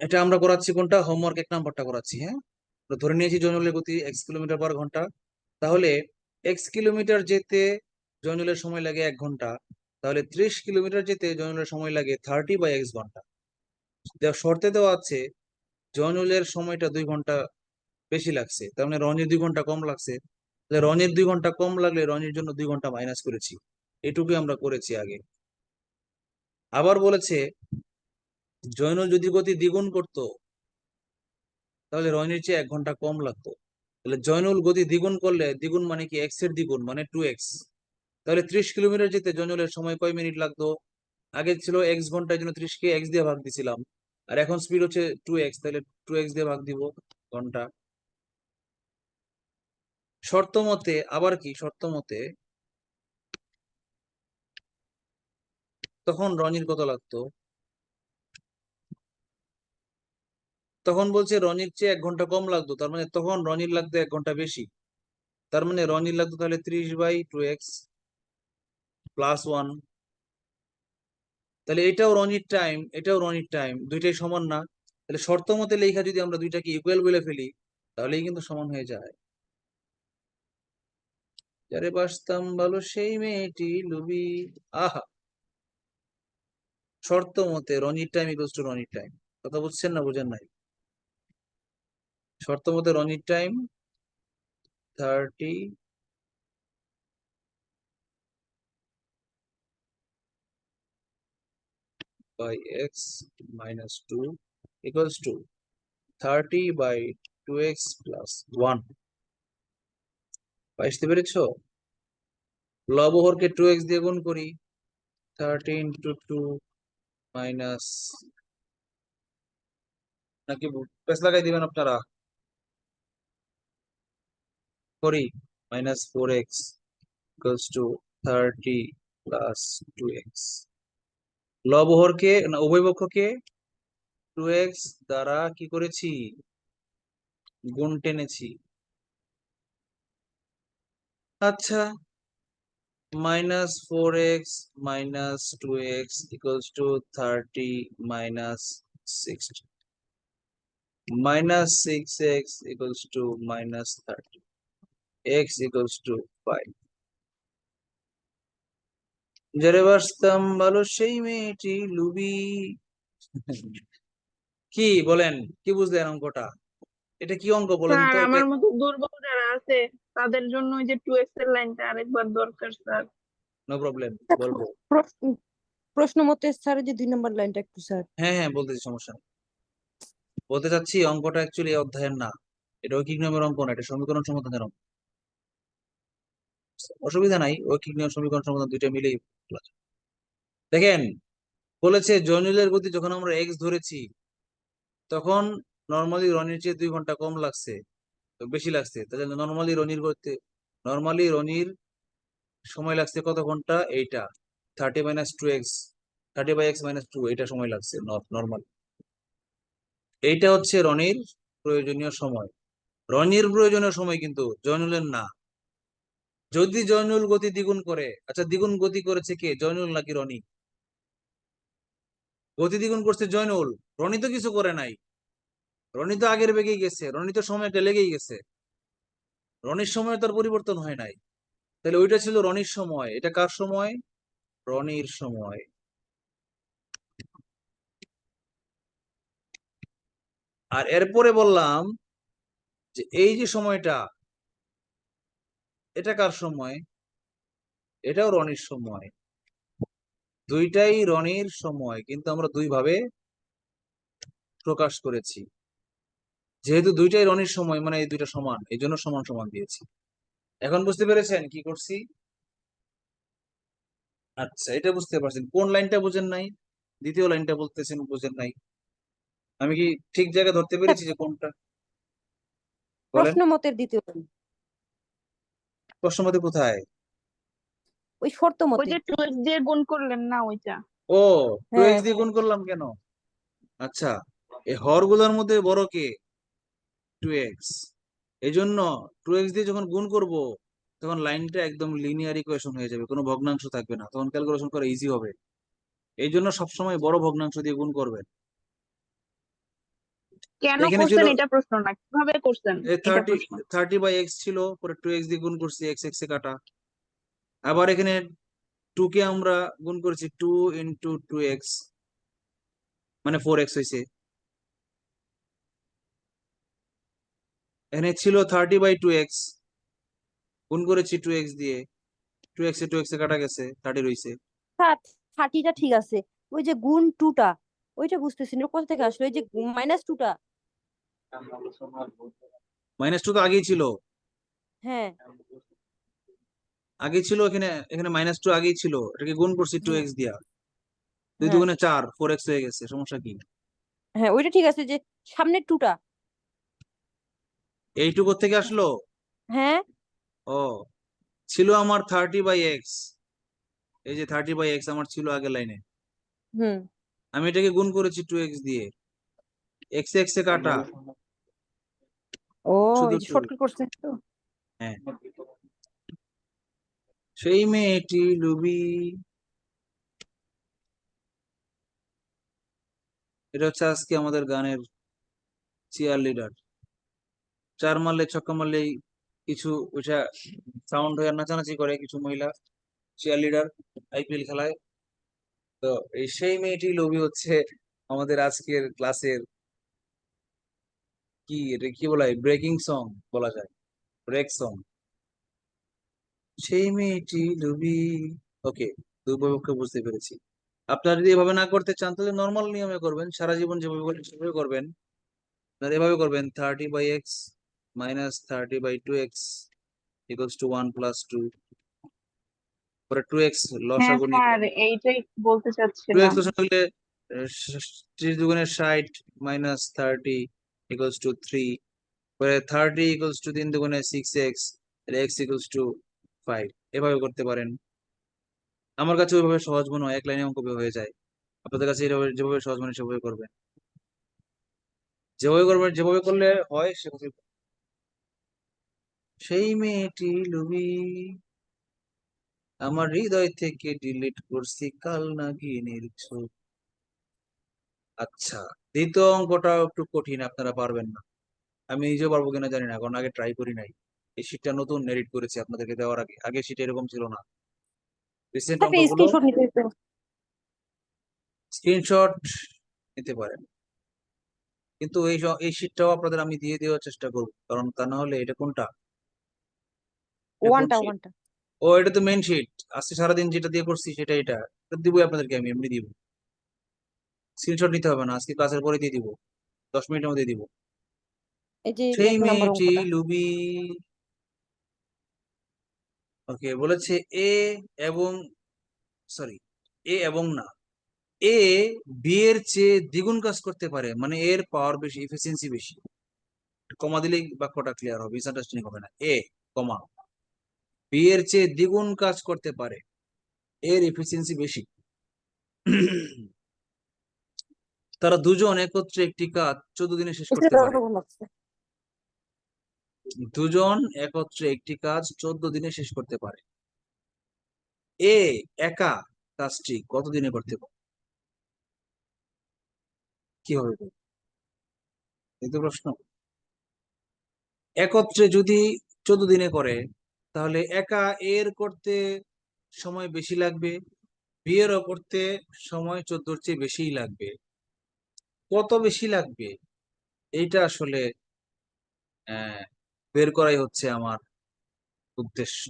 এটা আমরা করাচ্ছি কোনটা? হোমওয়ার্ক এক নাম্বারটা করাচ্ছি হ্যাঁ? তো ধরে নিয়েছি জয়নুলের গতি এক্স কিলোমিটার পার ঘণ্টা। তাহলে এক্স কিলোমিটার যেতে জয়নুলের সময় লাগে এক ঘণ্টা। তাহলে ত্রিশ কিলোমিটার যেতে জয়নুলের সময় লাগে থার্টি বাই এক্স ঘণ্টা। শর্তে দেওয়া আছে জয়নুলের সময়টা দুই ঘণ্টা বেশি লাগছে। তার মানে রনির দুই ঘণ্টা কম লাগছে। তাহলে দুই ঘণ্টা কম লাগলে রনির জন্য দুই ঘণ্টা মাইনাস করেছি। এটুকুই আমরা করেছি আগে। আবার বলেছে, জয়নুল যদি গতি দ্বিগুণ করত, তাহলে রনির চেয়ে এক ঘণ্টা কম লাগতো। তাহলে জয়নুল গতি দ্বিগুণ করলে, দ্বিগুণ মানে কি? এক্সের দ্বিগুণ মানে টু এক্স তাহলে ত্রিশ কিলোমিটার যেতে জয়নুলের সময় কয় মিনিট লাগতো? আগে ছিল এক্স ঘণ্টার জন্য ত্রিশ কে এক্স দিয়ে ভাগ দিছিলাম। আর এখন স্পিড হচ্ছে টু এক্স তাহলে টু এক্স দিয়ে ভাগ দিব ঘণ্টা। শর্ত মতে, আবার কি? শর্ত মতে তখন রনির কত লাগতো? তখন বলছে রনির চেয়ে এক ঘণ্টা কম লাগতো, তার মানে তখন রনির লাগতো এক ঘণ্টা বেশি। তার মানে রনির লাগতো তাহলে ত্রিশ by two x plus one. তাহলে এটাও রনির টাইম, এটাও রনির টাইম, দুইটাই সমান না। তাহলে শর্ত মতে লেখা যদি আমরা দুইটাকে ইকুয়াল বলে ফেলি, তাহলেই কিন্তু সমান হয়ে যায়। যারে বাসতাম ভালো সেই মেয়েটি লুবি, আহা! শর্ত মতে রনির টাইম ইকুয়ালস টু রনির টাইম কথা বুঝছেন না বুঝেন নাই? শর্ত মতে রনির time thirty by by x minus 2 equals to 30 by 2x plus 1 বুঝতে পেরেছ? লবহরকে 2x দিয়ে গুণ করি। 30 into 2 minus নাকি পেস লাগাই দিবেন আপনারা? করি minus 4x equals to 30 plus 2x লবহরকে না, উভয় পক্ষকে 2x দ্বারা কি করেছি? গুণ টেনেছি। আচ্ছা minus 4x minus 2x equals to 30 minus 60 minus 6x equals to minus 30 x equals to 5 যারে বাসতাম ভালো সেই মেয়েটি লুবি। কি বলেন? কি বুঝলেন অঙ্কটা? এটা কি অঙ্ক বলেন আমার মতো দুর্বল যারা আছে। তাদের জন্য ওই যে টু এক্সের লাইনটা আরেকবার দরকার স্যার। নো প্রবলেম বলব। প্রশ্ন মতে স্যার যে দুই নম্বর লাইনটা একটু স্যার। হ্যাঁ হ্যাঁ বলতেছি সমস্যা নেই। বলতে চাচ্ছি অঙ্কটা অ্যাকচুয়ালি অধ্যায়ের না। এটা ঐকিক নিয়মের অঙ্ক না এটা সমীকরণ সমাধানের অঙ্ক। অসুবিধা নাই ঐকিক নিয়ম সমীকরণ সমাধান দুইটা মিলেই দেখেন বলেছে জয়নুলের গতি যখন আমরা এক্স ধরেছি তখন নর্মালি রনির চেয়ে দুই ঘণ্টা কম লাগছে। বেশি লাগছে। তাহলে নর্মালি রনির গতি নর্মালি রনির সময় লাগছে কত ঘণ্টা? এইটা। Thirty minus two x thirty by x minus two এইটা সময় লাগছে নর্মাল এইটা হচ্ছে রনির প্রয়োজনীয় সময়। রনির প্রয়োজনীয় সময় কিন্তু জয়নুলের না। যদি জয়নুল গতি দ্বিগুণ করে আচ্ছা দ্বিগুণ গতি করেছে কে? জয়নুল নাকি রনি? গতি দ্বিগুণ করছে জয়নুল। রনি তো কিছু করে নাই। রনি তো আগের বেগেই গেছে, রনি তো সময়টা লেগেই গেছে। রনির সময় তার পরিবর্তন হয় নাই। তাহলে ওইটা ছিল রনির সময়, এটা কার সময়? রনির সময়। আর এরপরে বললাম যে এই যে সময়টা, এটা কার সময়? এটাও রনির সময়। দুইটাই রনির সময়, কিন্তু আমরা দুইভাবে প্রকাশ করেছি। যেহেতু দুইটাই রনির সময় মানে এই দুইটা সমান এই জন্য সমান সমান দিয়েছি। এখন বুঝতে পেরেছেন কি করছি? আচ্ছা এটা বুঝতে পারছেন। কোন লাইনটা বুঝেন নাই? দ্বিতীয় লাইনটা বলতেছেন বুঝেন নাই। আমি কি ঠিক জায়গা ধরতে পেরেছি যে কোনটা? বলেন। প্রশ্ন মতের দ্বিতীয় লাইন। প্রশ্ন মতে কোথায়? ওই শর্ত ওই যে টু এক্স দিয়ে গুণ করলেন না ওইটা? ও টু হ্যাঁ, এক্স দিয়ে গুণ করলাম কেন? আচ্ছা এই হরগুলোর মধ্যে বড় কে? টু এক্স এই জন্য টু এক্স দিয়ে যখন গুণ করব তখন লাইনটা একদম লিনিয়ার ইকুয়েশন হয়ে যাবে কোনো ভগ্নাংশ থাকবে না। তখন ক্যালকুলেশন করা ইজি হবে। এই জন্য সবসময় বড় ভগ্নাংশ দিয়ে গুণ করবেন। কেন করছেন? এটা প্রশ্ন না কীভাবে করছেন? এটা থার্টি প্রশ্ন। থার্টি বাই এক্স ছিল পরে টু এক্স দিয়ে গুণ করছি এক্স এক্স এ কাটা। আবার এখানে টু কে আমরা গুণ করেছি টু ইন্টু টু এক্স মানে ফোর এক্স এখানে ছিল থার্টি বাই টু এক্স গুণ করেছি টু এক্স দিয়ে। টু এক্স এ টু এক্স এ কাটা গেছে থার্টি রয়েছে থার্টিটা ঠিক আছে। ওই যে গুণ টুটা ওইটা বুঝতেছি না কোথা থেকে আসলো? ওই যে মাইনাস টুটা মাইনাস টু তো আগেই ছিল। হ্যাঁ। আগে ছিল এখানে এখানে মাইনাস টু আগেই ছিল। এটাকে গুণ করছি টু এক্স দিয়া। দুই হ্যাঁ। দুগুণে চার ফোর এক্স হয়ে গেছে সমস্যা কি? হ্যাঁ ওইটা ঠিক আছে যে সামনের টুটা এইটুকু থেকে আসলো? হ্যাঁ। ও ছিল আমার থার্টি বাই এক্স এই যে থার্টি বাই এক্স আমার ছিল আগের লাইনে হুম। আমি এটাকে গুণ করেছি টু এক্স দিয়ে। এক্স এক্স এ কাটা। ও শর্টকাট করছে। হ্যাঁ। সেই মেয়েটি লুবি। এটা হচ্ছে আজকে আমাদের গানের চিয়ার লিডার চার মারলে, ছক্কা মারলেই কিছু ওইটা সাউন্ড হয়ে নাচানাচি করে কিছু মহিলা চেয়ার লিডার আইপিএল খেলায়। তো এই সেই মেয়েটি লবি হচ্ছে আমাদের আজকের ক্লাসের কি এটা কি বলা ব্রেকিং সং বলা যায়। ব্রেক সং সেই মেয়েটি লুবি ওকে দুপক্ষে বুঝতে পেরেছি। আপনারা যদি এভাবে না করতে চান, তাহলে নর্মাল নিয়মে করবেন, সারা জীবন যেভাবে সেভাবে করবেন। এভাবে করবেন thirty by x thirty by two x equals to one plus two পরে টু এক্স হ্যাঁ লসাগু স্যার এইটাই বলতে চাচ্ছিলাম। এক্স লসাগু হলে ত্রিশ দুগুণের ষাট minus thirty equals to three পরে থার্টি ইকুয়ালস টু তিন দুগুণে six x x equals to five এভাবে করতে পারেন। আমার কাছে ওইভাবে সহজ মনে হয় এক লাইনে অঙ্ক হয়ে যায়। আপনাদের কাছে এইভাবে যেভাবে সহজ মনে হয় সেভাবে করবেন। যেভাবে করবেন যেভাবে করলে হয় সেভাবে। সেই মেয়েটি লুবি আমার হৃদয় থেকে ডিলিট করছি কাল নাগিনীর ছবি। আচ্ছা দ্বিতীয় অঙ্কটা একটু কঠিন আপনারা পারবেন না। আমি নিজেও পারব কিনা জানি না কারণ আগে ট্রাই করি নাই। এই শীটটা নতুন এডিট করেছি আপনাদেরকে দেওয়ার আগে। আগে শীট এরকম ছিল না। রিসেন্ট অঙ্কগুলো স্ক্রিনশট নিতে পারেন। কিন্তু এই এই শীটটাও আপনাদের আমি দিয়ে দেওয়ার চেষ্টা করব কারণ তা না হলে এটা কোনটা? ওয়ানটা ওয়ানটা ও এটা তো মেইন শীট আজকে সারাদিন যেটা দিয়ে করছি সেটা এটা। এটা দিবই আপনাদেরকে আমি এমনি দিব। স্ক্রিনশট নিতে হবে না আজকে ক্লাসের পরে দিয়ে দিব। দশ মিনিটের মধ্যে দিব। এই যে সেই মেয়েটি লুবি। ওকে বলেছে এ এবং সরি এ এবং না। এ বি এর চেয়ে দ্বিগুণ কাজ করতে পারে মানে এর পাওয়ার বেশি এফিসিয়েন্সি বেশি। কমা দিলেই বাক্যটা ক্লিয়ার হবে মিসআন্ডারস্ট্যান্ডিং হবে না। এ কমা। বি এর চেয়ে দ্বিগুণ কাজ করতে পারে। এর এফিসিয়েন্সি বেশি। তারা দুজন একত্রে একটি কাজ চোদ্দ দিনে শেষ করতে পারে। দুজন একত্রে একটি কাজ চোদ্দ দিনে শেষ করতে পারে। এ একা কাজটি কত দিনে করতে পারে? কি হবে? এই তো প্রশ্ন। একত্রে যদি চোদ্দ দিনে করে তাহলে একা এর করতে সময় বেশি লাগবে বিয়েরও করতে সময় চোদ্দোর চেয়ে বেশিই লাগবে। কত বেশি লাগবে? এইটা আসলে বের করাই হচ্ছে আমার উদ্দেশ্য।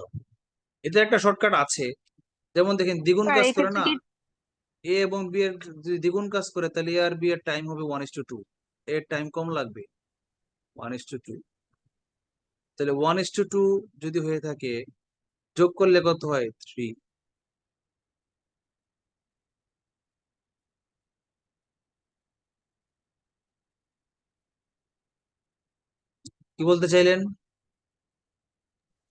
এটা একটা শর্টকাট আছে। যেমন দেখেন দ্বিগুণ কাজ করে না এ এবং বি এর যদি দ্বিগুণ কাজ করে তাহলে এ আর বি এর টাইম হবে ওয়ান ইস টু টু এর টাইম কম লাগবে ওয়ান ইস টু টু তাহলে ওয়ান ইস টু টু যদি হয়ে থাকে যোগ করলে কত হয়? থ্রি কি বলতে চাইলেন?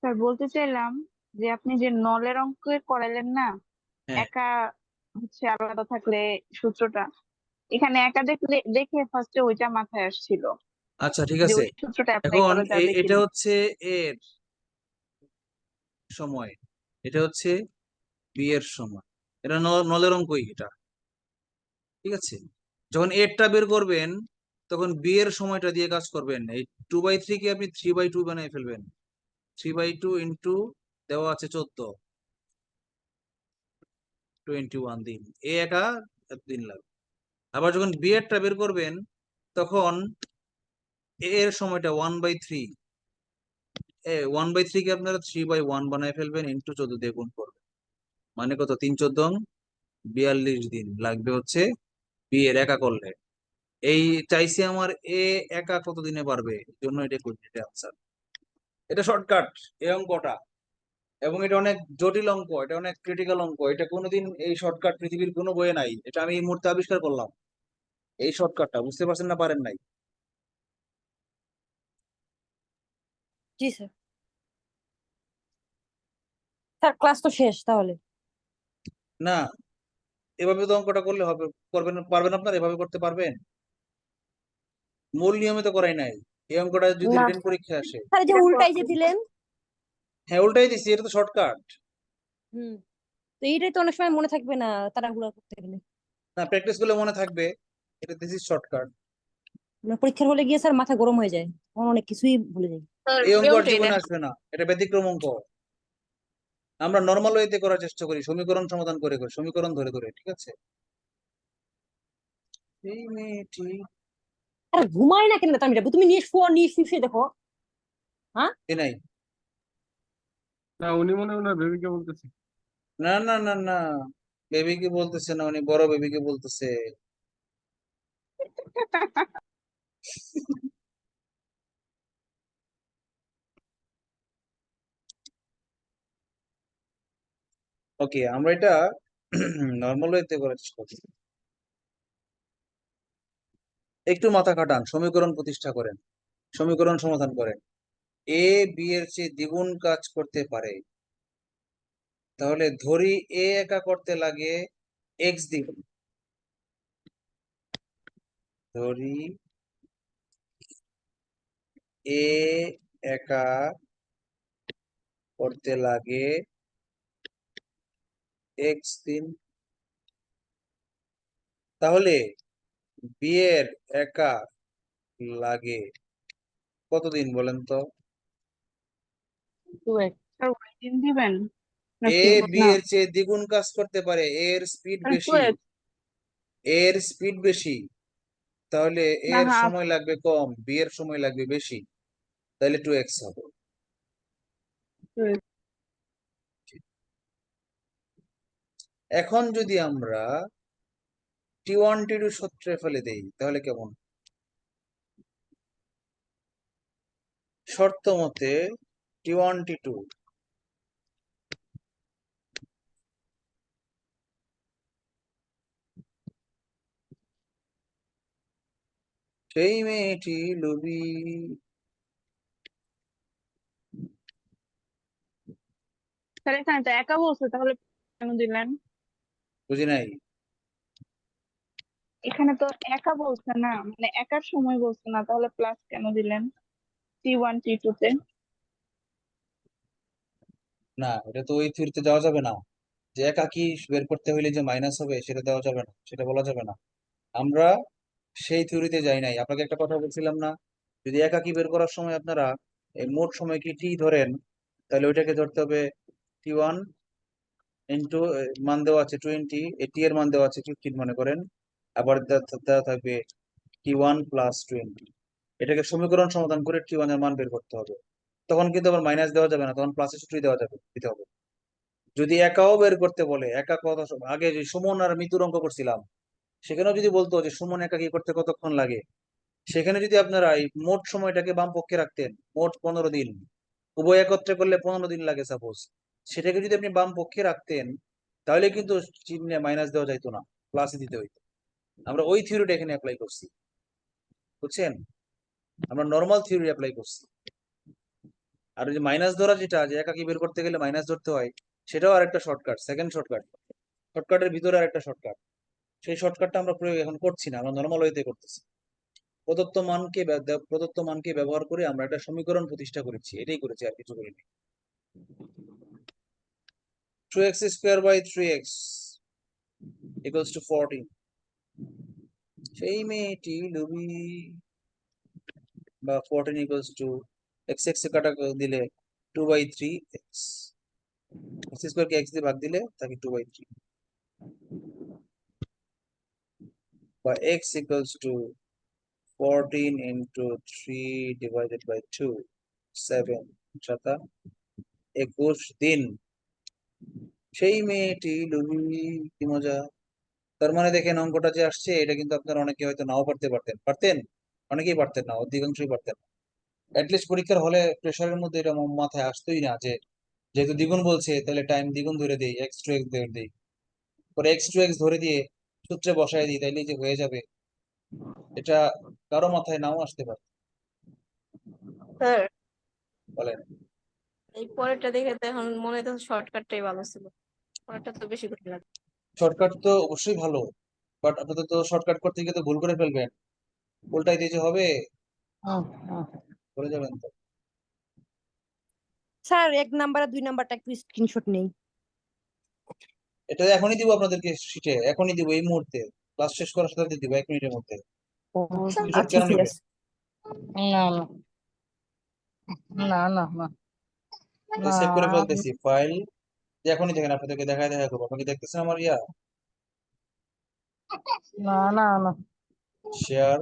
স্যার বলতে চাইলাম যে আপনি যে নলের অঙ্ক করাইলেন না হ্যাঁ। একা হচ্ছে আলাদা থাকলে সূত্রটা এখানে একা দেখলে দেখে ফার্স্টে ওইটা মাথায় আসছিল। আচ্ছা ঠিক আছে। সূত্রটা অ্যাপ্লাই এখন এটা হচ্ছে এর সময়। এটা হচ্ছে বি এর সময়। এটা নলের অঙ্কই এটা। ঠিক আছে? যখন এরটা বের করবেন তখন বি এর সময়টা দিয়ে কাজ করবেন। এই টু বাই থ্রি কে আপনি থ্রি বাই টু বানিয়ে ফেলবেন। থ্রি বাই টু ইন্টু দেওয়া আছে চোদ্দ। টোয়েন্টি ওয়ান দিন। এ একা দিন লাগবে। আবার যখন বি এরটা বের করবেন তখন এর সময়টা ওয়ান বাই থ্রি এ ওয়ান বাই থ্রি কে আপনারা থ্রি বাই ওয়ান বানায় ফেলবেন ইন্টু চোদ্দ দিয়ে গুণ করবেন। মানে কত? তিন চোদ্দ বিয়াল্লিশ দিন। লাগবে হচ্ছে বি এর একা করলে। এই চাইছে আমার এ একা কত দিনে পারবে জন্য এটা করছি, এটা আনসার এটা শর্টকাট এই অঙ্কটা এবং এটা অনেক জটিল অঙ্ক, এটা অনেক ক্রিটিক্যাল অঙ্ক। এটা কোনোদিন এই শর্টকাট পৃথিবীর কোনো বইয়ে নাই। এটা আমি এই মুহূর্তে আবিষ্কার করলাম। এই শর্টকাটটা বুঝতে পারছেন না পারেন নাই। জি স্যার স্যার ক্লাস তো শেষ তাহলে। না এভাবে তো অঙ্কটা করলে হবে করবেন পারবেন আপনার? এভাবে করতে পারবেন? মূল নিয়মে তো করাই নাই। এই অঙ্কটা যদি না। রিটেন পরীক্ষা আসে। স্যার যে উল্টাই যে দিলেন। হ্যাঁ উল্টাই দিছি এটা তো শর্টকাট হুম তো এইটাই তো অনেক সময় মনে থাকবে না তাড়াহুড়া করতে গেলে। না প্র্যাকটিস করলে মনে থাকবে এটা দিস ইজ শর্টকাট মানে পরীক্ষার হলে গিয়ে স্যার মাথা গরম হয়ে যায়। তখন অনেক কিছুই ভুলে যাই। এই অঙ্ক আর জীবনে আসবে না এটা ব্যতিক্রম অঙ্ক। আমরা নর্মাল ওয়েতে করার চেষ্টা করি সমীকরণ সমাধান করে করে সমীকরণ ধরে ধরে ঠিক আছে? এই মেয়েটি আরে ঘুমায় না কেন তুমি নিয়ে শুয়ে নিয়ে শুয়ে দেখো। এ নাই। না উনি মনে হয় বেবিকে বলতেছে। না না না না বেবিকে বলতেছে না উনি বড় বেবিকে বলতেছে। ওকে আমরা এটা নর্মাল ওয়েতে করার চেষ্টা করছি। একটু মাথা খাটান, সমীকরণ প্রতিষ্ঠা করেন, সমীকরণ সমাধান করেন। এ বি এর চেয়ে দ্বিগুণ কাজ করতে পারে। তাহলে ধরি এ একা করতে লাগে এক্স দ্বিগুণ। ধরি এ একা করতে লাগে এক্স দিন তাহলে বি এর একা লাগে কতদিন বলেন তো? দিবেন? এ নাকি বি না। এর চেয়ে দ্বিগুণ কাজ করতে পারে এর স্পিড বেশি। 2x এর স্পিড বেশি। তাহলে এর সময় লাগবে কম বি এর সময় লাগবে বেশি। তাহলে টু এক্স হবে। এখন যদি আমরা টি ওয়ান টি টু সূত্রে ফেলে দেই, তাহলে কেমন? শর্ত মতে টি ওয়ান টি টু সেই মেয়েটি লুবি স্যার এখানে তো একা বলছে তাহলে কেন দিলেন? বুঝি নাই? এখানে তো একা বলছে না মানে একার সময় বলছে না তাহলে প্লাস কেন দিলেন? টি ওয়ান টি টু তে? না এটা তো ওই থিওরিতে যাওয়া যাবে না। যে একাকি বের করতে হইলে যে মাইনাস হবে সেটা দেওয়া যাবে না সেটা বলা যাবে না। আমরা সেই থিওরিতে যাই নাই। আপনাকে একটা কথা বলছিলাম না যদি একাকি বের করার সময় আপনারা এই মোট সময় কি টি ধরেন তাহলে ওইটাকে ধরতে হবে টি ওয়ান ইন্টু মান দেওয়া আছে টোয়েন্টি টি এর মান দেওয়া আছে ফিফটিন মনে করেন? আবার দেওয়া থাকবে টি ওয়ান প্লাস টোয়েন্টি এটাকে সমীকরণ সমাধান করে টি ওয়ানের মান বের করতে হবে। তখন কিন্তু আবার মাইনাস দেওয়া যাবে না, তখন প্লাসের সূত্রই দেওয়া যাবে, দিতে হবে। যদি একাও বের করতে বলে, একা কত আগে যে সুমন আর মৃত্যুর অঙ্ক করছিলাম, সেখানেও যদি বলতো যে সুমন একা কি করতে কতক্ষণ লাগে? সেখানে যদি আপনারা এই মোট সময়টাকে বাম পক্ষে রাখতেন, মোট পনেরো দিন, উভয় একত্রে করলে পনেরো দিন লাগে সাপোজ সেটাকে যদি আপনি বাম পক্ষে রাখতেন, তাহলে কিন্তু চিহ্নে মাইনাস দেওয়া যাইতো না প্লাসে দিতে হইতো। আমরা ওই থিওরিটা এখানে অ্যাপ্লাই করছি। বুঝছেন? আমরা নর্মাল থিওরি অ্যাপ্লাই করছি। আর যে মাইনাস ধরা যেটা, যে একাকি বের করতে গেলে মাইনাস ধরতে হয়, সেটাও আরেকটা শর্টকাট সেকেন্ড শর্টকাট শর্টকাটের ভিতরে আরেকটা শর্টকাট সেই শর্টকাটটা আমরা প্রয়োগ এখন করছি না, আমরা নর্মাল ওয়েতে করতেছি। প্রদত্ত মানকে প্রদত্ত মানকে ব্যবহার করে আমরা একটা সমীকরণ প্রতিষ্ঠা করেছি, এটাই করেছি আর কিছু করিনি। Two x square by three x equals to fourteen সেই মেয়েটি লুবি বা fourteen equals to x x কাটা দিলে two by three x x স্কোয়ারকে এক্স দিয়ে ভাগ দিলে থাকে টু বাই থ্রি বা x equals to fourteen into three divided by two seven সাতা একুশ দিন সেই মেয়েটি লুবি কি মজা তার মানে দেখেন অঙ্কটা যে আসছে এটা কিন্তু আপনারা অনেকে হয়তো নাও পারতে পারতেন। পারতেন? অনেকেই পারতেন না অধিকাংশই পারতেন অ্যাটলিস্ট পরীক্ষার হলে প্রেশারের মধ্যে এটা মাথায় আসতোই না যে যেহেতু দ্বিগুণ বলছে তাহলে টাইম দ্বিগুণ ধরে দিই এক্স টু এক্স ধরে দিই। পরে এক্স টু এক্স ধরে দিয়ে সূত্রে বসায় দিই তাইলে যে হয়ে যাবে এটা কারও মাথায় নাও আসতে পারে। স্যার। বলেন। এই পরেরটা দেখে তো এখন মনে তো শর্টকাটটাই ভালো ছিল। পরেরটা তো বেশি কঠিন লাগে শর্টকাট তো অবশ্যই ভালো বাট আপনাদের তো শর্টকাট করতে গিয়ে তো ভুল করে ফেলবেন। উল্টাই দিয়ে যে হবে করে যাবেন তো। স্যার এক নাম্বার আর দুই নাম্বারটা একটু স্ক্রিনশট নেই। এটা এখনই দিব আপনাদেরকে শিটে এখনই দিব এই মুহূর্তে। ক্লাস শেষ করার সাথে দিব এক মিনিটের মধ্যে। আচ্ছা নেবেন আছে। না না না। সেভ করে ফেলতেছি ফাইল এখনই দেখেন আপনাদেরকে দেখায় দেখা করব। আপনি কি দেখতেছেন আমার ইয়া? না না না। শেয়ার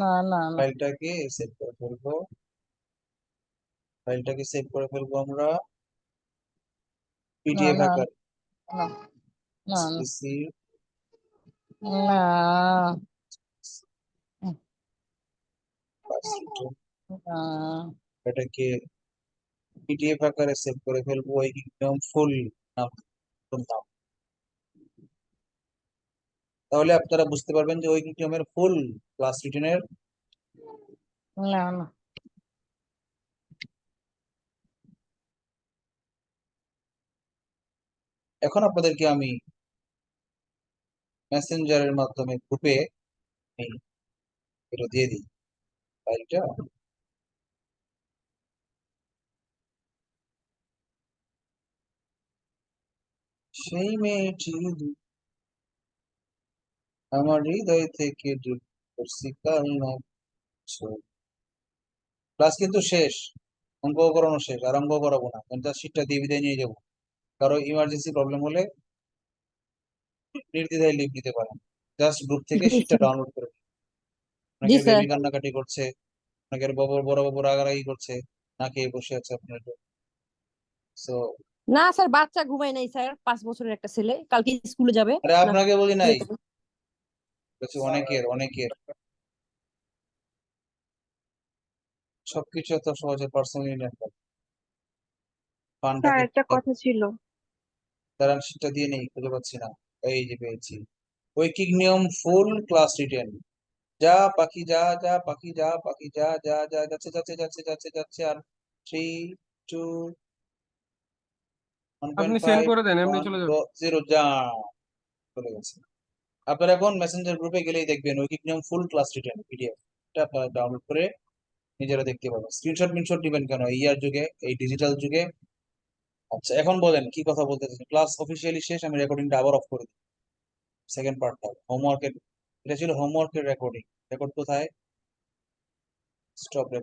না না ফাইলটাকে সেভ করে ফেলব। ফাইলটাকে সেভ করে ফেলব আমরা। পিডিএফ আকার না না। না না এটাকে পিডিএফ আকারে সেভ করে ফেলব ওই একদম ফুল নাম তাহলে আপনারা বুঝতে পারবেন যে ওই নিয়মের ফুল ক্লাস রিটেনের না না। এখন আপনাদেরকে আমি মেসেঞ্জারের মাধ্যমে গ্রুপে এটা দিয়ে দিই। ফাইলটা সেই মেয়েটি আমার হৃদয় থেকে ক্লাস কিন্তু শেষ। অঙ্ক করানো শেষ। আর অঙ্ক করাবো না। জাস্ট শিটটা দিয়ে বিদায় নিয়ে যাব। কারও ইমার্জেন্সি প্রবলেম হলে নির্দ্বিধায় লিভ দিতে পারেন। জাস্ট গ্রুপ থেকে জি, শিটটা ডাউনলোড করে। জি, স্যার। বেবি কান্নাকাটি করছে? অনেকের বড় বড় বাবু রাগারাগি করছে? না খেয়ে বসে আছে আপনার সো না স্যার বাচ্চা ঘুমায় নাই স্যার। পাঁচ বছরের একটা ছেলে। কালকে স্কুলে যাবে। আরে আপনাকে বলি নাই। বলছি অনেকের অনেকের। সবকিছু এত সহজে পার্সোনালি নেন স্যার একটা কথা ছিল। দাঁড়ান সেটা দিয়ে নেই খুঁজে পাচ্ছি না। এই যে পেয়েছি। ঐকিক নিয়ম ফুল ক্লাস রিটেন যা পাখি যা যা পাখি যা পাখি যা যা যা যাচ্ছে যাচ্ছে যাচ্ছে যাচ্ছে যাচ্ছে আর থ্রি টু আপনি সেন্ড করে দেন এমনি চলে যাবে। জিরো যা চলে গেছে। আপনারা এখন মেসেঞ্জার গ্রুপে গেলেই দেখবেন নিয়ম ফুল ক্লাস রিটেন পিডিএফ এটা আপনারা ডাউনলোড করে নিজেরা দেখতে পাবেন। স্ক্রিনশট মিনশট দিবেন কেন? ইয়ার যুগে এই ডিজিটাল যুগে। আচ্ছা এখন বলেন কি কথা বলতে চাচ্ছেন? ক্লাস অফিসিয়ালি শেষ আমি রেকর্ডিংটা আবার অফ করে দিই। সেকেন্ড পার্টটা হোমওয়ার্কের এটা ছিল হোমওয়ার্কের রেকর্ডিং রেকর্ড কোথায়? স্টপ